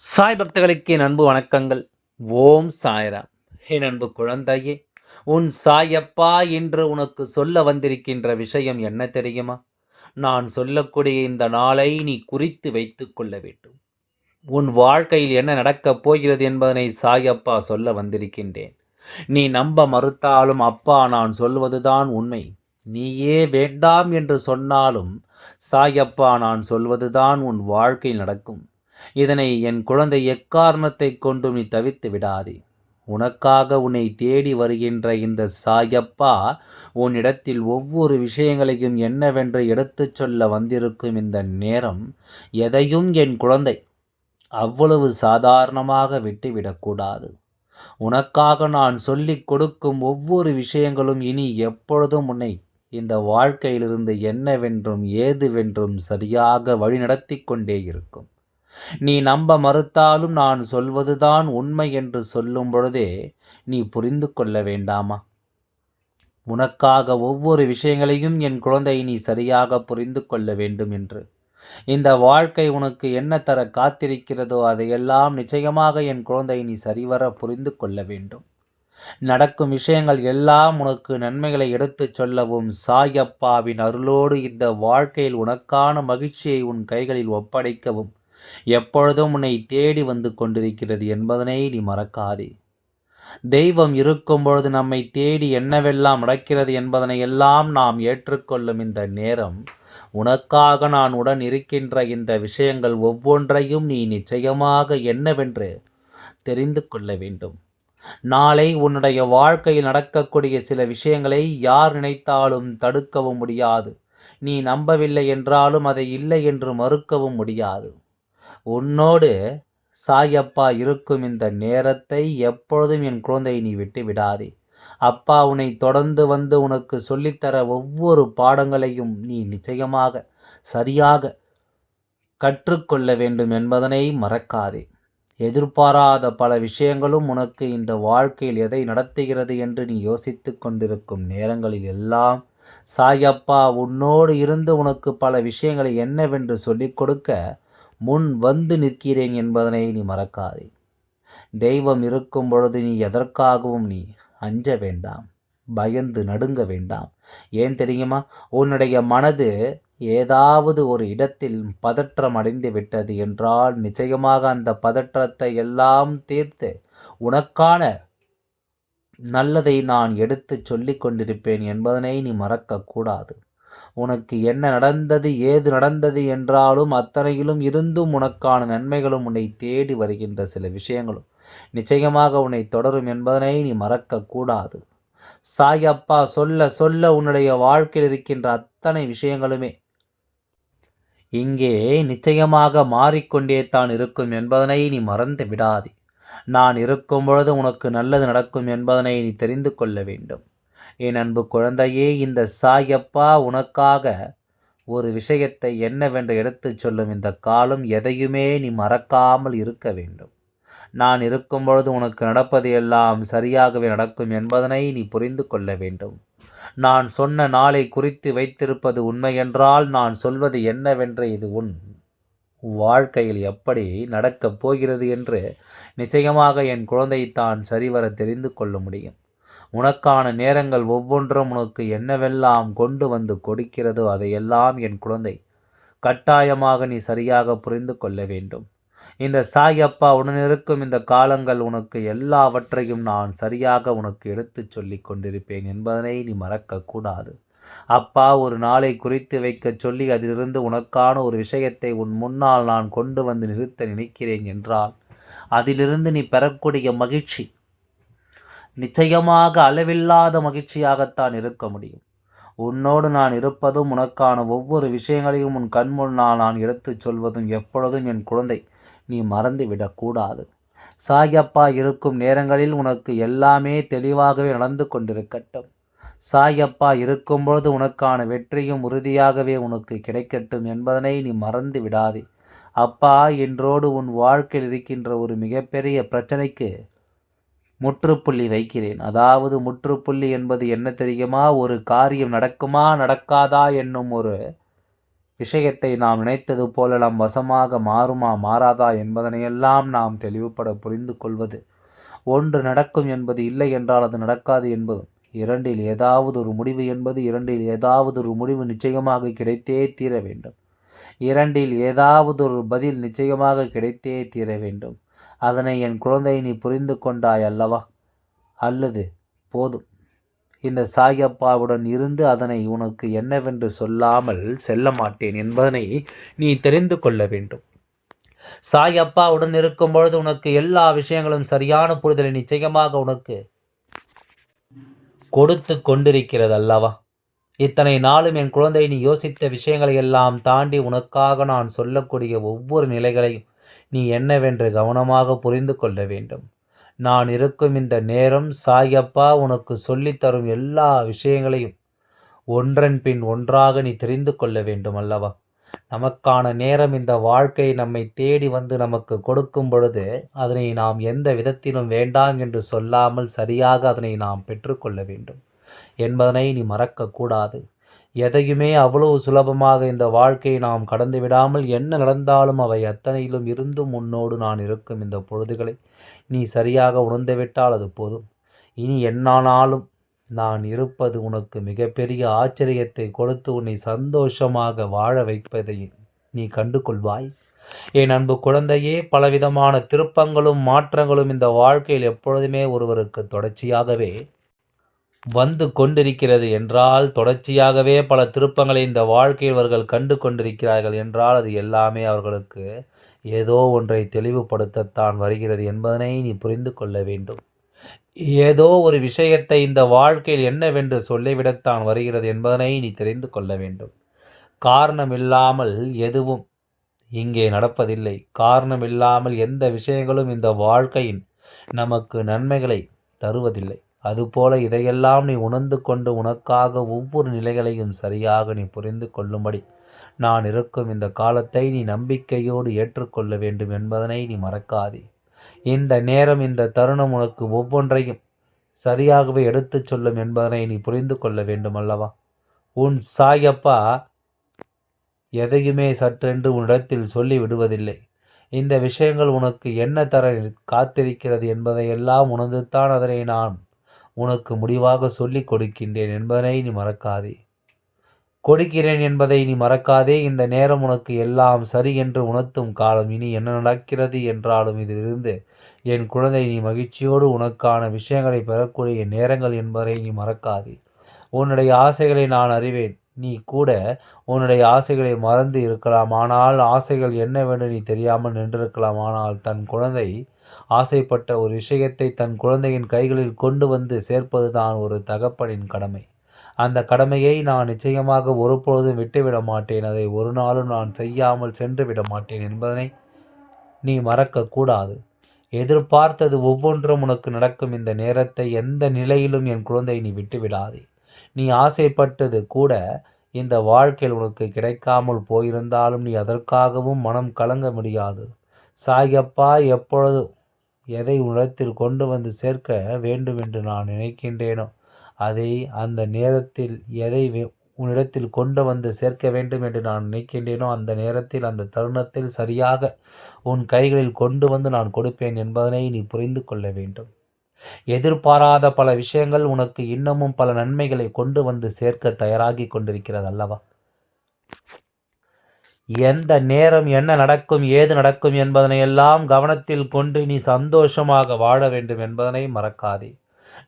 சாய் பக்தர்களுக்கு என் அன்பு வணக்கங்கள். ஓம் சாய்ராம். என் அன்பு குழந்தையே உன் சாயப்பா என்று உனக்கு சொல்ல வந்திருக்கின்ற விஷயம் என்ன தெரியுமா? நான் சொல்லக்கூடிய இந்த நாளை நீ குறித்து வைத்துக் கொள்ள வேண்டும். உன் வாழ்க்கையில் என்ன நடக்கப் போகிறது என்பதனை சாயப்பா சொல்ல வந்திருக்கின்றேன். நீ நம்ப மறுத்தாலும் அப்பா நான் சொல்வதுதான் உண்மை. நீயே வேண்டாம் என்று சொன்னாலும் சாயப்பா நான் சொல்வதுதான் உன் வாழ்க்கையில் நடக்கும். இதனை என் குழந்தை எக்காரணத்தை கொண்டும் நீ தவித்து விடாதே? உனக்காக உன்னை தேடி வருகின்ற இந்த சாயப்பா உன்னிடத்தில் ஒவ்வொரு விஷயங்களையும் என்னவென்று எடுத்துச் சொல்ல வந்திருக்கும் இந்த நேரம் எதையும் என் குழந்தை அவ்வளவு சாதாரணமாக விட்டுவிடக்கூடாது உனக்காக நான் சொல்லிக் கொடுக்கும் ஒவ்வொரு விஷயங்களும் இனி எப்பொழுதும் உன்னை இந்த வாழ்க்கையிலிருந்து என்னவென்றும் ஏதுவென்றும் சரியாக வழிநடத்தி கொண்டே இருக்கும். நீ நம்ப மறுத்தாலும் நான் சொல்வதுதான் உண்மை என்று சொல்லும் பொழுதே நீ புரிந்து கொள்ள வேண்டாமா? உனக்காக ஒவ்வொரு விஷயங்களையும் என் குழந்தை நீ சரியாக புரிந்து கொள்ள வேண்டும் என்று. இந்த வாழ்க்கை உனக்கு என்ன தர காத்திருக்கிறதோ அதையெல்லாம் நிச்சயமாக என் குழந்தை நீ சரிவர புரிந்து கொள்ள வேண்டும். நடக்கும் விஷயங்கள் எல்லாம் உனக்கு நன்மைகளை எடுத்துச் சொல்லவும் சாயப்பாவின் அருளோடு இந்த வாழ்க்கையில் உனக்கான மகிழ்ச்சியை உன் கைகளில் ஒப்படைக்கவும் எப்பொழுதும் உன்னை தேடி வந்து கொண்டிருக்கிறது என்பதனை நீ மறக்காதே. தெய்வம் இருக்கும் பொழுது நம்மை தேடி என்னவெல்லாம் நடக்கிறது என்பதனை எல்லாம் நாம் ஏற்றுக்கொள்ளும் இந்த நேரம். உனக்காக நான் உடன் இருக்கின்ற இந்த விஷயங்கள் ஒவ்வொன்றையும் நீ நிச்சயமாக என்னவென்று தெரிந்து கொள்ள வேண்டும். நாளை உன்னுடைய வாழ்க்கையில் நடக்கக்கூடிய சில விஷயங்களை யார் நினைத்தாலும் தடுக்கவும் முடியாது. நீ நம்பவில்லை என்றாலும் அதை இல்லை என்று மறுக்கவும் முடியாது. உன்னோடு சாயப்பா இருக்கும் இந்த நேரத்தை எப்பொழுதும் என் குழந்தை நீ விட்டு விடாதே. அப்பா உன்னை தொடர்ந்து வந்து உனக்கு சொல்லித்தர ஒவ்வொரு பாடங்களையும் நீ நிச்சயமாக சரியாக கற்றுக்கொள்ள வேண்டும் என்பதனை மறக்காதே. எதிர்பாராத பல விஷயங்களும் உனக்கு இந்த வாழ்க்கையில் எதை நடத்துகிறது என்று நீ யோசித்து கொண்டிருக்கும் நேரங்களில் எல்லாம் சாயப்பா உன்னோடு இருந்து உனக்கு பல விஷயங்களை என்னவென்று சொல்லிக் கொடுக்க முன் வந்து நிற்கிறேன் என்பதனை நீ மறக்காதே. தெய்வம் இருக்கும் பொழுது நீ எதற்காகவும் நீ அஞ்ச வேண்டாம் பயந்து நடுங்க வேண்டாம். ஏன் தெரியுமா? உன்னுடைய மனது ஏதாவது ஒரு இடத்தில் பதற்றம் அடைந்து விட்டது என்றால் நிச்சயமாக அந்த பதற்றத்தை எல்லாம் தீர்த்து உனக்கான நல்லதை நான் எடுத்து சொல்லிக் கொண்டிருப்பேன் என்பதனை நீ மறக்கக்கூடாது உனக்கு என்ன நடந்தது ஏது நடந்தது என்றாலும் அத்தனையிலும் இருந்தும் உனக்கான நன்மைகளும் உன்னை தேடி வருகின்ற சில விஷயங்களும். நிச்சயமாக உன்னை தொடரும் என்பதனை நீ மறக்கக்கூடாது. சாயப்பா சொல்ல சொல்ல உன்னுடைய வாழ்க்கையில் இருக்கின்ற அத்தனை விஷயங்களுமே இங்கே நிச்சயமாக மாறிக்கொண்டே தான் இருக்கும் என்பதனை நீ மறந்து விடாதே. நான் இருக்கும் பொழுது உனக்கு நல்லது நடக்கும் என்பதனை நீ தெரிந்து கொள்ள வேண்டும். என் அன்பு குழந்தையே இந்த சாயப்பா உனக்காக ஒரு விஷயத்தை என்னவென்று எடுத்துச் சொல்லும் இந்த காலம் எதையுமே நீ மறக்காமல் இருக்க வேண்டும். நான் இருக்கும் பொழுது உனக்கு நடப்பது எல்லாம் சரியாகவே நடக்கும் என்பதனை நீ புரிந்து கொள்ள வேண்டும். நான் சொன்ன நாளை குறித்து வைத்திருப்பது உண்மையென்றால் நான் சொல்வது என்னவென்று இது உன் வாழ்க்கையில் எப்படி நடக்கப் போகிறது என்று நிச்சயமாக என் குழந்தை தான் சரிவர தெரிந்து கொள்ள முடியும். உனக்கான நேரங்கள் ஒவ்வொன்றும் உனக்கு என்னவெல்லாம் கொண்டு வந்து கொடுக்கிறதோ அதையெல்லாம் என் குழந்தை கட்டாயமாக நீ சரியாக புரிந்து கொள்ள வேண்டும். இந்த சாயப்பா உடனிருக்கும் இந்த காலங்கள் உனக்கு எல்லாவற்றையும் நான் சரியாக உனக்கு எடுத்துச் சொல்லிக் கொண்டிருப்பேன் என்பதனை நீ மறக்கக்கூடாது. அப்பா ஒரு நாளை குறித்து வைக்கச் சொல்லி அதிலிருந்து உனக்கான ஒரு விஷயத்தை உன் முன்னால் நான் கொண்டு வந்து நிறுத்த நினைக்கிறேன் என்றால் அதிலிருந்து நீ பெறக்கூடிய மகிழ்ச்சி நிச்சயமாக அளவில்லாத மகிழ்ச்சியாகத்தான் இருக்க முடியும். உன்னோடு நான் இருப்பதும் உனக்கான ஒவ்வொரு விஷயங்களையும் உன் கண்முன்னால் நான் எடுத்துச் சொல்வதும் எப்பொழுதும் என் குழந்தை. நீ மறந்து விடக்கூடாது சாயப்பா இருக்கும் நேரங்களில் உனக்கு எல்லாமே தெளிவாகவே நடந்து கொண்டிருக்கட்டும். சாயப்பா இருக்கும்பொழுது உனக்கான வெற்றியும் உறுதியாகவே உனக்கு கிடைக்கட்டும் என்பதனை நீ மறந்து விடாதே. அப்பா இன்றோடு உன் வாழ்க்கையில் இருக்கின்ற ஒரு மிகப்பெரிய பிரச்சனைக்கு முற்றுப்புள்ளி வைக்கிறேன். அதாவது முற்றுப்புள்ளி என்பது என்ன தெரியுமா? ஒரு காரியம் நடக்குமா? நடக்காதா என்னும் ஒரு விஷயத்தை நாம் நினைத்தது போல நம் வசமாக மாறுமா? மாறாதா என்பதனையெல்லாம் நாம் தெளிவுபட புரிந்து கொள்வது. ஒன்று நடக்கும் என்பது இல்லை என்றால் அது நடக்காது என்பதும் இரண்டில் ஏதாவது ஒரு முடிவு என்பது இரண்டில் ஏதாவது ஒரு முடிவு நிச்சயமாக கிடைத்தே தீர வேண்டும். இரண்டில் ஏதாவது ஒரு பதில் நிச்சயமாக கிடைத்தே தீர வேண்டும். அதனை என் குழந்தை நீ புரிந்து கொண்டாய் அல்லவா? அல்லது போதும். இந்த சாயப்பாவுடன் இருந்து அதனை உனக்கு என்னவென்று சொல்லாமல் செல்ல மாட்டேன் என்பதனை நீ தெரிந்து கொள்ள வேண்டும். சாயப்பாவுடன் இருக்கும் பொழுது உனக்கு எல்லா விஷயங்களும் சரியான புரிதலை நிச்சயமாக உனக்கு கொடுத்து கொண்டிருக்கிறது அல்லவா இத்தனை நாளும் என் குழந்தை நீ யோசித்த விஷயங்களை எல்லாம் தாண்டி உனக்காக நான் சொல்லக்கூடிய ஒவ்வொரு நிலைகளையும் நீ என்னவென்று கவனமாக புரிந்து கொள்ள வேண்டும். நான் இருக்கும் இந்த நேரம் சாயப்பா உனக்கு சொல்லித்தரும் எல்லா விஷயங்களையும் ஒன்றன் பின் ஒன்றாக நீ தெரிந்து கொள்ள வேண்டும் அல்லவா? நமக்கான நேரம் இந்த வாழ்க்கை நம்மை தேடி வந்து நமக்கு கொடுக்கும் பொழுது அதனை நாம் எந்த விதத்திலும் வேண்டாம் என்று சொல்லாமல் சரியாக அதனை நாம் பெற்றுக்கொள்ள வேண்டும். என்பதனை நீ மறக்கக்கூடாது எதையுமே அவ்வளவு சுலபமாக இந்த வாழ்க்கையை நாம் கடந்து விடாமல் என்ன நடந்தாலும் அவை அத்தனையிலும் இருந்தும் முன்னோடு நான் இருக்கும் இந்த பொழுதுகளை நீ சரியாக உணர்ந்துவிட்டால் அது போதும். இனி என்னானாலும் நான் இருப்பது உனக்கு மிகப்பெரிய ஆச்சரியத்தை கொடுத்து உன்னை சந்தோஷமாக வாழ வைப்பதை நீ கண்டு கொள்வாய் என் அன்பு குழந்தையே பலவிதமான திருப்பங்களும் மாற்றங்களும் இந்த வாழ்க்கையில் எப்பொழுதுமே ஒருவருக்கு தொடர்ச்சியாகவே வந்து கொண்டிருக்கிறது என்றால் தொடர்ச்சியாகவே பல திருப்பங்களை இந்த வாழ்க்கையில் அவர்கள் கண்டு கொண்டிருக்கிறார்கள் என்றால் அது எல்லாமே அவர்களுக்கு ஏதோ ஒன்றை தெளிவுபடுத்தத்தான் வருகிறது என்பதனை நீ புரிந்து கொள்ள வேண்டும். ஏதோ ஒரு விஷயத்தை இந்த வாழ்க்கையில் என்னவென்று சொல்லிவிடத்தான் வருகிறது என்பதனை நீ தெரிந்து கொள்ள வேண்டும். காரணமில்லாமல் எதுவும் இங்கே நடப்பதில்லை. காரணமில்லாமல் எந்த விஷயங்களும் இந்த வாழ்க்கையின் நமக்கு நன்மைகளை தருவதில்லை. அதுபோல இதையெல்லாம் நீ உணர்ந்து கொண்டு உனக்காக ஒவ்வொரு நிலைகளையும் சரியாக நீ புரிந்து கொள்ளும்படி நான் இருக்கும் இந்த காலத்தை நீ நம்பிக்கையோடு ஏற்றுக்கொள்ள வேண்டும் என்பதனை நீ மறக்காதே. இந்த நேரம் இந்த தருணம் உனக்கு ஒவ்வொன்றையும் சரியாகவே எடுத்துச் சொல்லும் என்பதனை நீ புரிந்து கொள்ள வேண்டும் அல்லவா உன் சாயப்பா எதையுமே சற்றென்று உன்னிடத்தில் சொல்லி விடுவதில்லை. இந்த விஷயங்கள் உனக்கு என்ன தர காத்திருக்கிறது என்பதையெல்லாம் உணர்ந்துத்தான் அதனை நான் உனக்கு முடிவாக சொல்லிக் கொடுக்கின்றேன் என்பதனை நீ மறக்காதே. கொடுக்கிறேன் என்பதை நீ மறக்காதே. இந்த நேரம் உனக்கு எல்லாம் சரி என்று உணர்த்தும் காலம் இனி என்ன நடக்கிறது என்றாலும் இதிலிருந்து என் குழந்தை நீ மகிழ்ச்சியோடு உனக்கான விஷயங்களை பெறக்கூடிய நேரங்கள் என்பதை நீ மறக்காதே. உன்னுடைய ஆசைகளை நான் அறிவேன். நீ கூட உன்னுடைய ஆசைகளை மறந்து இருக்கலாம். ஆனால் ஆசைகள் என்னவென்று நீ தெரியாமல் நின்றிருக்கலாம். ஆனால் தன் குழந்தை ஆசைப்பட்ட ஒரு விஷயத்தை தன் குழந்தையின் கைகளில் கொண்டு வந்து சேர்ப்பது தான் ஒரு தகப்பனின் கடமை. அந்த கடமையை நான் நிச்சயமாக ஒருபொழுதும் விட்டுவிட மாட்டேன். அதை ஒரு நாளும் நான் செய்யாமல் சென்று விட மாட்டேன் என்பதனை நீ மறக்கக்கூடாது எதிர்பார்த்தது ஒவ்வொன்றும் உனக்கு நடக்கும். இந்த நேரத்தை எந்த நிலையிலும் என் குழந்தை நீ விட்டுவிடாதே. நீ ஆசைப்பட்டது கூட இந்த வாழ்க்கையில் உனக்கு கிடைக்காமல் போயிருந்தாலும் நீ அதற்காகவும் மனம் கலங்க முடியாது. சாயப்பா எப்பொழுதும் எதை உலகத்தில் கொண்டு வந்து சேர்க்க வேண்டும் என்று நான் நினைக்கின்றேனோ அதை அந்த நேரத்தில் எதை உன்னிடத்தில் கொண்டு வந்து சேர்க்க வேண்டும் என்று நான் நினைக்கின்றேனோ அந்த நேரத்தில் அந்த தருணத்தில் சரியாக உன் கைகளில் கொண்டு வந்து நான் கொடுப்பேன் என்பதனை நீ புரிந்து கொள்ள வேண்டும். எதிர்பாராத பல விஷயங்கள் உனக்கு இன்னமும் பல நன்மைகளை கொண்டு வந்து சேர்க்க தயாராகி கொண்டிருக்கிறது அல்லவா எந்த நேரம் என்ன நடக்கும் ஏது நடக்கும் என்பதனை எல்லாம் கவனத்தில் கொண்டு நீ சந்தோஷமாக வாழ வேண்டும் என்பதனை மறக்காதே.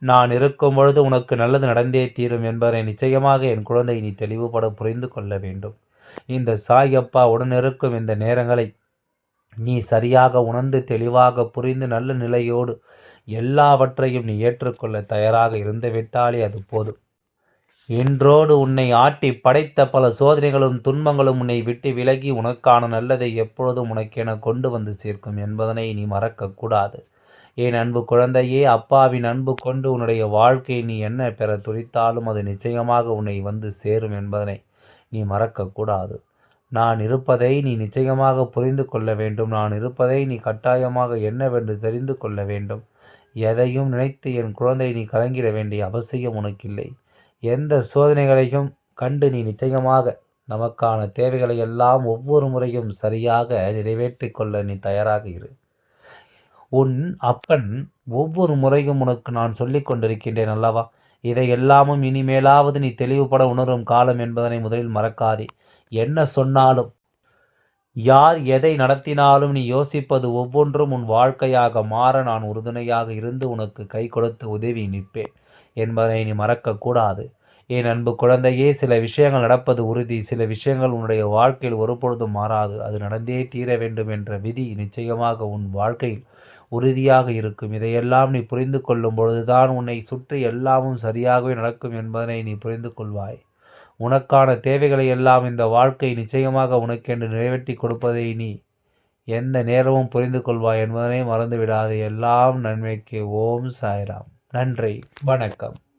நான் இருக்கும் பொழுது உனக்கு நல்லது நடந்தே தீரும் என்பதனை நிச்சயமாக என் குழந்தை நீ தெளிவுபட புரிந்து கொள்ள வேண்டும். இந்த சாயப்பா உடனிருக்கும் இந்த நேரங்களை நீ சரியாக உணர்ந்து தெளிவாக புரிந்து நல்ல நிலையோடு எல்லாவற்றையும் நீ ஏற்றுக்கொள்ள தயாராக இருந்து விட்டாலே அது போதும். இன்றோடு உன்னை ஆட்டி படைத்த பல சோதனைகளும் துன்பங்களும் உன்னை விட்டு விலகி உனக்கான நல்லதை எப்பொழுதும் உனக்கென கொண்டு வந்து சேர்க்கும் என்பதனை நீ மறக்கக்கூடாது என் அன்பு குழந்தையே அப்பாவின் அன்பு கொண்டு உன்னுடைய வாழ்க்கையை நீ என்ன பெற துடித்தாலும் அது நிச்சயமாக உன்னை வந்து சேரும் என்பதனை நீ மறக்கக்கூடாது நான் இருப்பதை நீ நிச்சயமாக புரிந்து கொள்ள வேண்டும். நான் இருப்பதை நீ கட்டாயமாக என்னவென்று தெரிந்து கொள்ள வேண்டும். எதையும் நினைத்து என் குழந்தை நீ கலங்கிட வேண்டிய அவசியம் உனக்கில்லை. எந்த சோதனைகளையும் கண்டு நீ நிச்சயமாக நமக்கான தேவைகளை எல்லாம் ஒவ்வொரு முறையும் சரியாக நிறைவேற்றி கொள்ள நீ தயாராக இரு. உன் அப்பன் ஒவ்வொரு முறையும் உனக்கு நான் சொல்லிக் கொண்டிருக்கின்றேன் அல்லவா? இதை எல்லாமும் இனிமேலாவது நீ தெளிவுபட உணரும் காலம் என்பதனை முதலில் மறக்காதே. என்ன சொன்னாலும் யார் எதை நடத்தினாலும் நீ யோசிப்பது ஒவ்வொன்றும் உன் வாழ்க்கையாக மாற நான் உறுதுணையாக இருந்து உனக்கு கை கொடுத்து உதவி நிற்பேன். என்பதனை நீ மறக்கக்கூடாது. என் அன்பு குழந்தையே சில விஷயங்கள் நடப்பது உறுதி சில விஷயங்கள் உன்னுடைய வாழ்க்கையில் ஒருபொழுதும் மாறாது. அது நடந்தே தீர வேண்டும் என்ற விதி நிச்சயமாக உன் வாழ்க்கையில் உறுதியாக இருக்கும். இதையெல்லாம் நீ புரிந்து கொள்ளும் பொழுதுதான் உன்னை சுற்றி எல்லாமும் சரியாகவே நடக்கும் என்பதனை நீ புரிந்து கொள்வாய். உனக்கான தேவைகளை எல்லாம் இந்த வாழ்க்கை நிச்சயமாக உனக்கென்று நிறைவேற்றி கொடுப்பதை நீ எந்த நேரமும் புரிந்து கொள்வாய் என்பதனை மறந்துவிடாது. எல்லாம் நன்மைக்கு. ஓம் சாய்ராம். நன்றி வணக்கம்.